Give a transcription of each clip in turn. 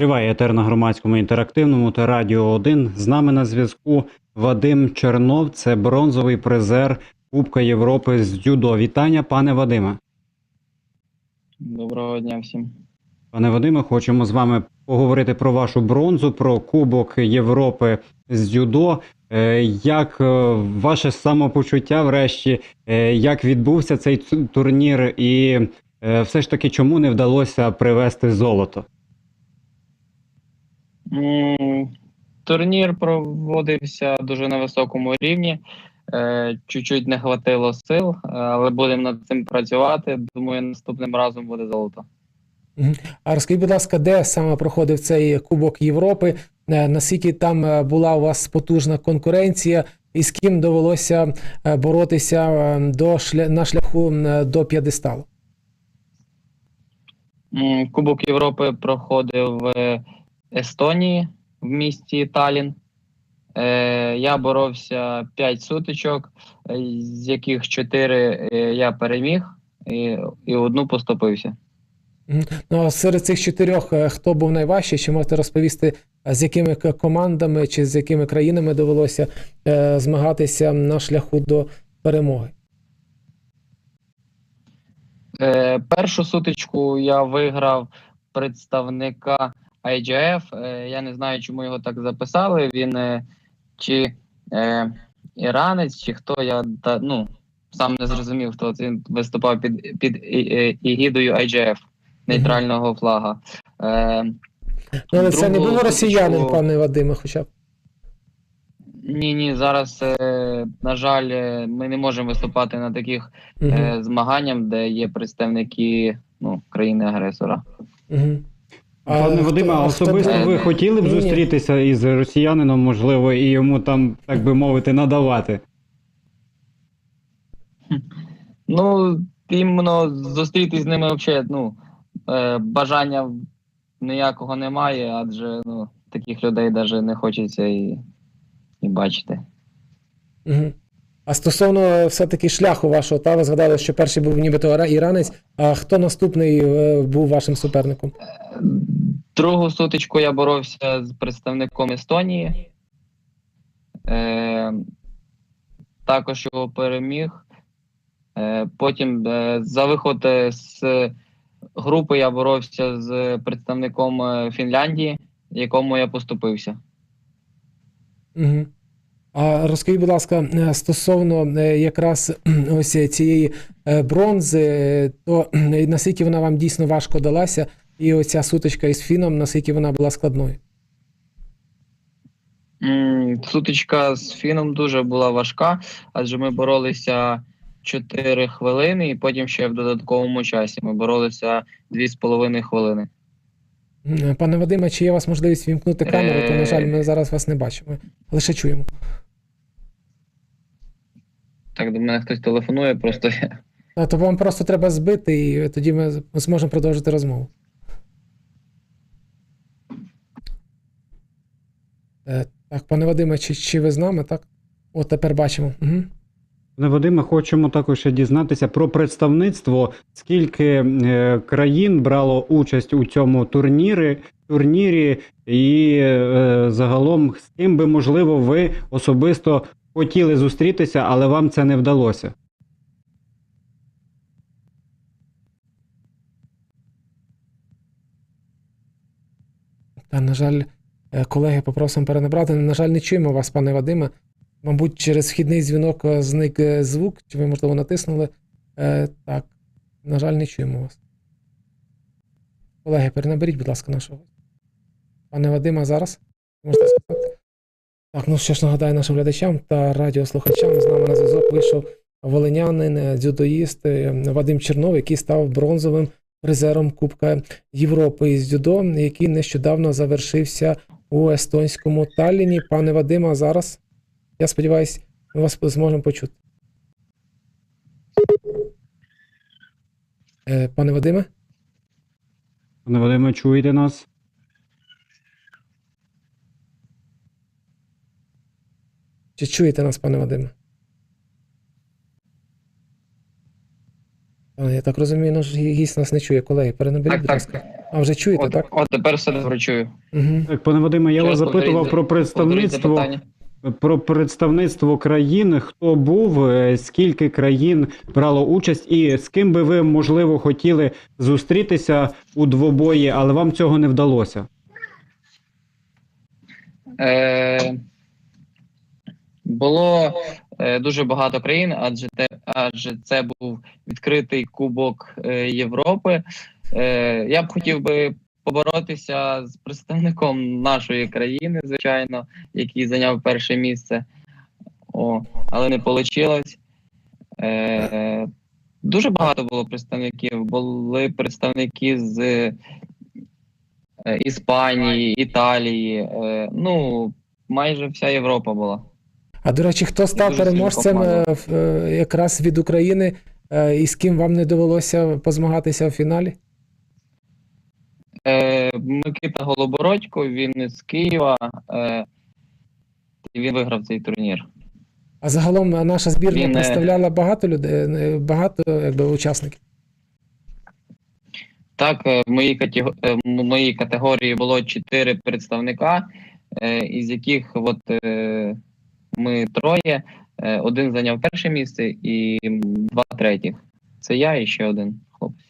Триває етер на громадському інтерактивному та радіо 1. З нами на зв'язку Вадим Чернов, це бронзовий призер Кубка Європи з дзюдо. Вітання, пане Вадиме. Доброго дня всім. Пане Вадиме, хочемо з вами поговорити про вашу бронзу, про Кубок Європи з дзюдо. Е, Як е, ваше самопочуття, врешті, е, як відбувся цей турнір, і все ж таки чому не вдалося привезти золото? Турнір проводився дуже на високому рівні. Е, Чуть-чуть не хватило сил, е, але будемо над цим працювати. Думаю, наступним разом буде золото. А розкажіть, будь ласка, де саме проходив цей Кубок Європи? Е, Наскільки там була у вас потужна конкуренція, і з ким довелося боротися до шля... на шляху до п'єдесталу? Кубок Європи проходив Естонії в місті Талін. Е, Я боровся 5 сутичок, е, з яких 4 я переміг і, і одну поступився. Ну а серед цих чотирьох е, хто був найважчий? Чи можете розповісти, е, з якими командами чи з якими країнами довелося е, змагатися на шляху до перемоги? Е, першу сутичку я виграв представника IGF. Е, я не знаю, чому його так записали. Він е, чи е, іранець, чи хто я та, ну, сам не зрозумів, хто він виступав під, під і- е, IGF, нейтрального флага. Е, Ну, але це не було росіянин, пане Вадиме, хоча б. Ні, ні, зараз, е, на жаль, ми не можемо виступати на таких е, змаганнях, де є представники ну, країни-агресора. Мгм. А Пане Вадиме, особисто ви хотіли б зустрітися із росіянином, можливо, і йому там, так би мовити, надавати? Ну, іменно зустрітись з ними взагалі, ну, е, бажання ніякого немає, адже ну, таких людей навіть не хочеться і, і бачити. А стосовно е, все-таки шляху вашого, та ви згадали, що перший був нібито іранець, а хто наступний е, був вашим суперником? Другу сутичку я боровся з представником Естонії. Е, також його переміг. Е, потім е, за виход з групи я боровся з представником Фінляндії, якому я поступився. Угу. А розкажіть, будь ласка, е, стосовно е, якраз ось цієї е, бронзи, е, то наскільки вона вам дійсно важко далася, і оця сутичка із фіном, наскільки вона була складною? Сутичка з Фіном дуже була важка, адже ми боролися 4 хвилини, і потім ще в додатковому часі. Ми боролися 2,5 хвилини. Пане Вадиме, чи є у вас можливість вімкнути камеру, то, на жаль, ми зараз вас не бачимо, лише чуємо. Так, до мене хтось телефонує, просто я. А, То вам просто треба збити, і тоді ми зможемо продовжити розмову. Е, Так, пане Вадиме, чи, чи ви з нами, так? От тепер бачимо. Угу. Пане Вадиме, хочемо також ще дізнатися про представництво, скільки е, країн брало участь у цьому турнірі, турнірі, і е, загалом з ким би, можливо, ви особисто хотіли зустрітися, але вам це не вдалося. Та, на жаль, е, колеги, попросимо перенабрати. На жаль, не чуємо вас, пане Вадиме. Мабуть, через вхідний дзвінок е, зник е, звук, чи ви, можливо, натиснули. Е, так, на жаль, не чуємо вас. Колеги, перенаберіть, будь ласка, нашого. Пане Вадима, зараз можете сказати. Так, ну ще ж нагадаю нашим глядачам та радіослухачам. З нами на зв'язок вийшов волинянин, е, дзюдоїст Вадим Чернов, який став бронзовим призером Кубка Європи із дзюдо, який нещодавно завершився у естонському Талліні. Пане Вадима, зараз я сподіваюся, ми вас зможемо почути. Е, Пане Вадиме? Пане Вадиме, чуєте нас? Чи чуєте нас, пане Вадиме? Я так розумію, наш гість нас не чує, колеги. Перенаберіть, будь ласка. А вже чуєте, От, так? от тепер все добре чую. Угу. Так, пане Вадиме, я Ще вас запитував про представництво. Про представництво країн, хто був, е, скільки країн брало участь, і з ким би ви, можливо, хотіли зустрітися у двобої, але вам цього не вдалося. Е, було е, дуже багато країн, адже те, адже це був відкритий Кубок е, Європи. Е, я б хотів би поборотися з представником нашої країни, звичайно, який зайняв перше місце. О, але не вийшло. Е, дуже багато було представників. Були представники з е, Іспанії, Італії. Е, ну, майже вся Європа була. А до речі, хто став переможцем е, е, якраз від України, е, і з ким вам не довелося позмагатися в фіналі? Е, Микита Голобородько, він із Києва. Е, і він виграв цей турнір. А загалом наша збірна Він, е, представляла багато людей, е, багато якби, учасників. Так, е, в моїй, катего- в моїй категорії було чотири представника, е, із яких от, е, ми троє. Один зайняв перше місце і два третіх. Це я і ще один хлопець.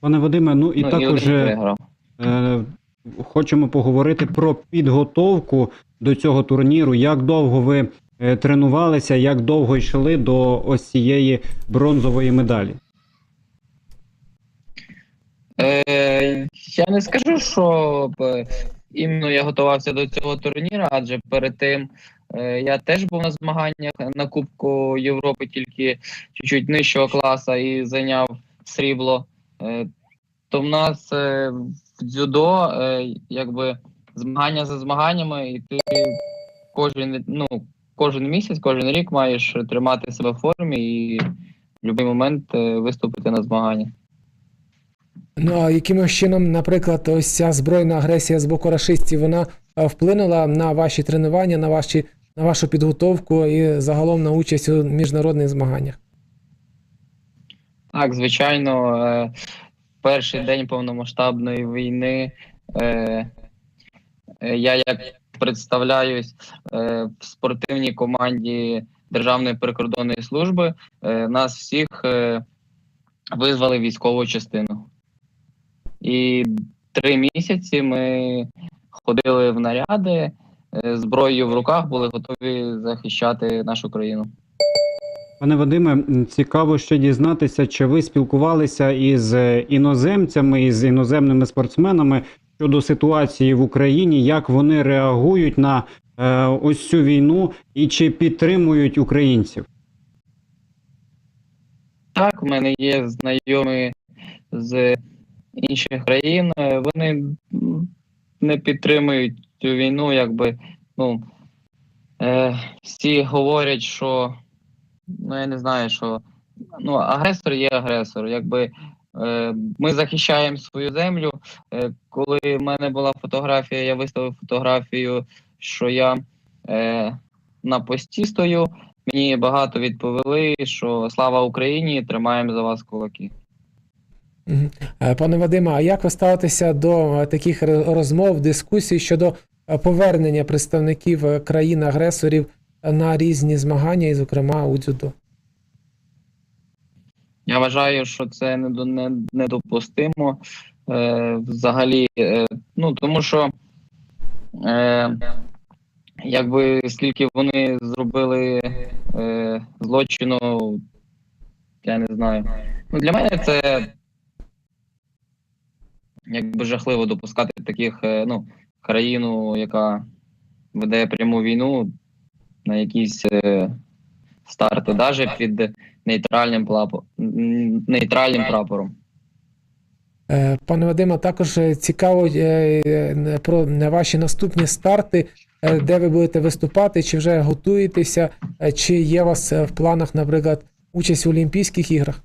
Пане Вадиме, ну і ну, і також е, хочемо поговорити про підготовку до цього турніру. Як довго ви е, тренувалися, як довго йшли до ось цієї бронзової медалі? Е, я не скажу, що іменно я готувався до цього турніру, адже перед тим е, я теж був на змаганнях на Кубку Європи, тільки чуть-чуть нижчого класу і зайняв срібло. Е, то в нас е, в дзюдо е, якби змагання за змаганнями, і ти кожен, ну, кожен місяць, кожен рік маєш тримати себе в формі і в будь-який момент е, виступити на змаганнях. Ну а якимось чином, наприклад, ось ця збройна агресія з боку рашистів, вона е, вплинула на ваші тренування, на ваші на вашу підготовку і загалом на участь у міжнародних змаганнях? Так, звичайно, е, перший день повномасштабної війни е, е, я як представляюсь е, в спортивній команді Державної прикордонної служби. Е, нас всіх е, визвали військову частину. І три місяці ми ходили в наряди, е, зброєю в руках були готові захищати нашу країну. Пане Вадиме, цікаво ще дізнатися, чи ви спілкувалися із е, іноземцями, із іноземними спортсменами щодо ситуації в Україні, як вони реагують на е, ось цю війну і чи підтримують українців? Так, у мене є знайомі з інших країн. е, Вони не підтримують цю війну, якби ну е, всі говорять, що ну я не знаю, що ну агресор є агресор. Якби е, ми захищаємо свою землю. Е, коли в мене була фотографія, я виставив фотографію, що я е, на пості стою. Мені багато відповіли, що слава Україні, тримаємо за вас кулаки. Е, Пане Вадиме, а як ви ставитеся до е, таких розмов, дискусій щодо е, повернення представників країн-агресорів на різні змагання, і, зокрема, у дзюдо? Я вважаю, що це недопустимо е, взагалі. Е, ну тому що е, якби скільки вони зробили е, злочину, я не знаю. Ну для мене це якби жахливо допускати таких е, ну, країну, яка веде пряму війну на якісь е, старти, навіть під нейтральним плапо- нейтральним прапором. Е, Пане Вадиме, також е, цікаво про ваші наступні старти, е, де ви будете виступати, чи вже готуєтеся, е, чи є у вас в планах, наприклад, участь в Олімпійських іграх?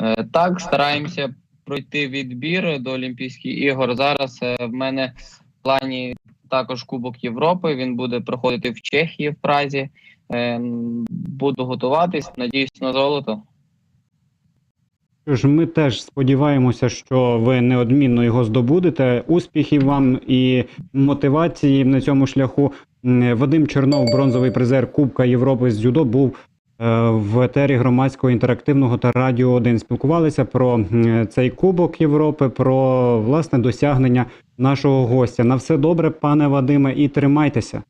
Е, Так, стараємося пройти відбір до Олімпійських ігор. Зараз е, в мене в плані також Кубок Європи. Він буде проходити в Чехії в Празі. Е, буду готуватись, надіюсь на золото. Ж, ми теж сподіваємося, що ви неодмінно його здобудете. Успіхів вам і мотивації на цьому шляху. Вадим Чернов, бронзовий призер Кубка Європи з дзюдо, був в етері громадського інтерактивного та радіо 1. Спілкувалися про цей Кубок Європи, про власне досягнення нашого гостя. На все добре, пане Вадиме, і тримайтеся.